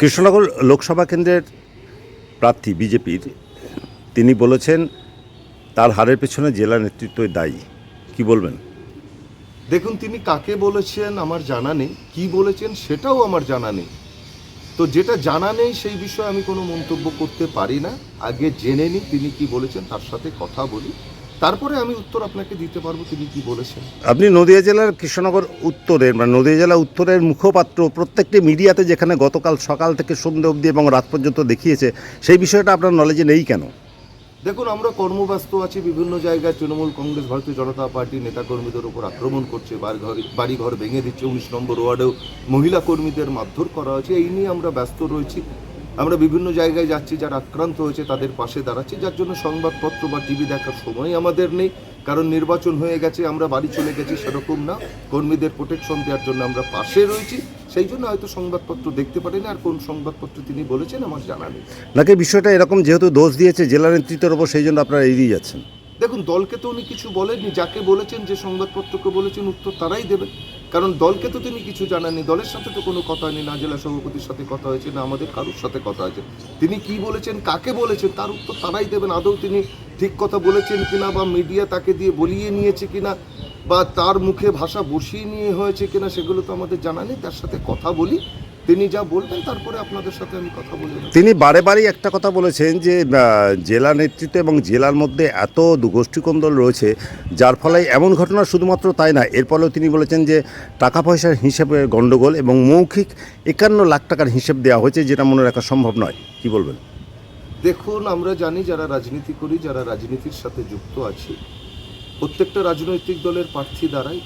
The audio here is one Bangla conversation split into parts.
কৃষ্ণনগর লোকসভা কেন্দ্রের প্রার্থী বিজেপির, তিনি বলেছেন, তার হারের পেছনে জেলা নেতৃত্বই দায়ী। কি বলবেন? দেখুন, তিনি কাকে বলেছেন আমার জানা নেই, কি বলেছেন সেটাও আমার জানা নেই। তো যেটা জানা নেই সেই বিষয়ে আমি কোনো মন্তব্য করতে পারি না। আগে জেনে নিই তিনি কি বলেছেন, তার সাথে কথা বলি। তারপরে আমি উত্তর আপনাকে দিতে পারব তিনি কি বলেছেন? আপনি নদিয়া জেলার কৃষ্ণনগর উত্তরের মানে নদিয়া জেলা উত্তরের মুখপাত্র প্রত্যেকটি মিডিয়াতে যেখানে গতকাল সকাল থেকে সন্ধ্যে অবধি এবং রাত পর্যন্ত দেখিয়েছে সেই বিষয়টা আপনার নলেজে নেই কেন? দেখুন আমরা কর্মব্যস্ত আছি বিভিন্ন জায়গায় তৃণমূল কংগ্রেস ভারতীয় জনতা পার্টি নেতাকর্মীদের উপর আক্রমণ করছে বাড়িঘর ভেঙে দিচ্ছে উনিশ নম্বর ওয়ার্ডেও মহিলা কর্মীদের মারধর করা হয়েছে এই নিয়ে আমরা ব্যস্ত রয়েছি। আমরা বিভিন্ন জায়গায় যাচ্ছি, যারা আক্রান্ত হয়েছে তাদের পাশে দাঁড়াচ্ছি, যার জন্য সংবাদপত্র বা টিভি দেখার সময় আমাদের নেই। কারণ নির্বাচন হয়ে গেছে, আমরা বাড়ি চলে গেছি সেরকম না। কর্মীদের প্রোটেকশন দেওয়ার জন্য আমরা পাশে রয়েছি। সেই জন্য হয়তো সংবাদপত্র দেখতে পারিনি, আর কোন সংবাদপত্র তিনি বলেছেন আমার জানা নেই। নাকি বিষয়টা এরকম যেহেতু দোষ দিয়েছে জেলা নেতৃত্বের ওপর, সেই জন্য আপনারা এড়িয়ে যাচ্ছেন? দেখুন, দলকে তো উনি কিছু বলেননি, যাকে বলেছেন, যে সংবাদপত্রকে বলেছেন, উত্তর তারাই দেবেন। কারণ দলকে তো তিনি কিছু জানাননি, দলের সাথে তো কোনো কথা নেই না জেলা সভাপতির সাথে কথা হয়েছে, না আমাদের কারোর সাথে কথা হয়েছে। তিনি কি বলেছেন, কাকে বলেছেন, তার উত্তর তারাই দেবেন। আদৌ তিনি ঠিক কথা বলেছেন কিনা, বা মিডিয়া তাকে দিয়ে বলিয়ে নিয়েছে কিনা, বা তার মুখে ভাষা বসিয়ে নিয়ে হয়েছে কিনা, সেগুলো তো আমাদের জানা নেই, তার সাথে কথা বলি। তিনি যা বলবেন তারপরে আপনাদের সাথে আমি কথা বলে তিনি বারে বারেই একটা কথা বলেছেন যে জেলা নেতৃত্ব এবং জেলার মধ্যে এত দুগোষ্ঠীকন্দল রয়েছে যার ফলে এমন ঘটনা শুধুমাত্র তাই না এর ফলেও তিনি বলেছেন যে টাকা পয়সার হিসেবে গণ্ডগোল এবং মৌখিক একান্ন লাখ টাকার হিসেব দেওয়া হয়েছে যেটা মনে রাখা সম্ভব নয়। কি বলবেন? দেখুন আমরা জানি যারা রাজনীতি করি যারা রাজনীতির সাথে যুক্ত আছি প্রত্যেকটা রাজনৈতিক দলের প্রার্থী দ্বারাই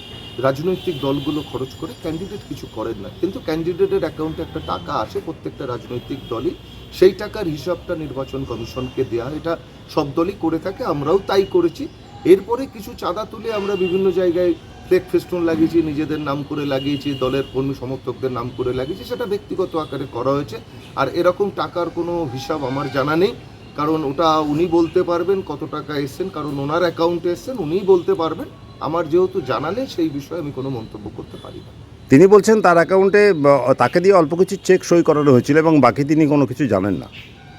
রাজনৈতিক দলগুলো খরচ করে ক্যান্ডিডেট কিছু করেন না। কিন্তু ক্যান্ডিডেটের অ্যাকাউন্টে একটা টাকা আসে, প্রত্যেকটা রাজনৈতিক দলই সেই টাকার হিসাবটা নির্বাচন কমিশনকে দেওয়া এটা সব দলই করে থাকে, আমরাও তাই করেছি। এরপরে কিছু চাঁদা তুলে আমরা বিভিন্ন জায়গায় ফ্লেক ফেস্টুন লাগিয়েছি, নিজেদের নাম করে লাগিয়েছি, দলের কর্মী সমর্থকদের নাম করে লাগিয়েছি, সেটা ব্যক্তিগত আকারে করা হয়েছে। আর এরকম টাকার কোনো হিসাব আমার জানা নেই, কারণ ওটা উনি বলতে পারবেন কত টাকা এসছেন, কারণ ওনার অ্যাকাউন্টে এসছেন, উনিই বলতে পারবেন। আমার যেহেতু জানালে সেই বিষয়ে আমি কোনো মন্তব্য করতে পারি না। তিনি বলছেন তার অ্যাকাউন্টে তাকে দিয়ে অল্প কিছু চেক সই করানো হয়েছিল এবং বাকি তিনি কোনো কিছু জানেন না।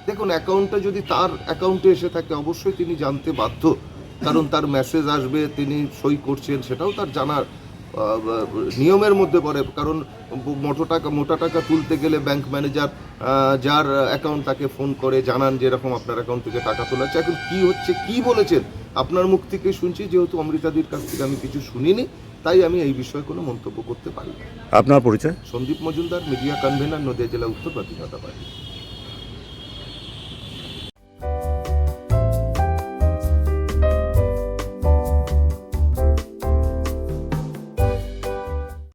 দেখুন অ্যাকাউন্টটা যদি তার অ্যাকাউন্টে এসে থাকে অবশ্যই তিনি জানতে বাধ্য। কারণ তার মেসেজ আসবে তিনি সই করছেন সেটাও তার জানার নিয়মের মধ্যে পড়ে কারণ মোটো টাকা মোটা টাকা তুলতে গেলে ব্যাংক ম্যানেজার যার অ্যাকাউন্ট তাকে ফোন করে জানান যে এরকম আপনার অ্যাকাউন্ট থেকে টাকা তোলা হচ্ছে এখন কী হচ্ছে কী বলেছেন? আপনার মুখ থেকে শুনছি যেহেতু অমৃতাদির কাছ থেকে আমি কিছু শুনিনি তাই আমি এই বিষয়ে কোনো মন্তব্য করতে পারি না। আপনার পরিচয়? সন্দীপ মজুমদার মিডিয়া কনভেনার নদিয়া জেলা উত্তর ভারতীয় জনতা পার্টি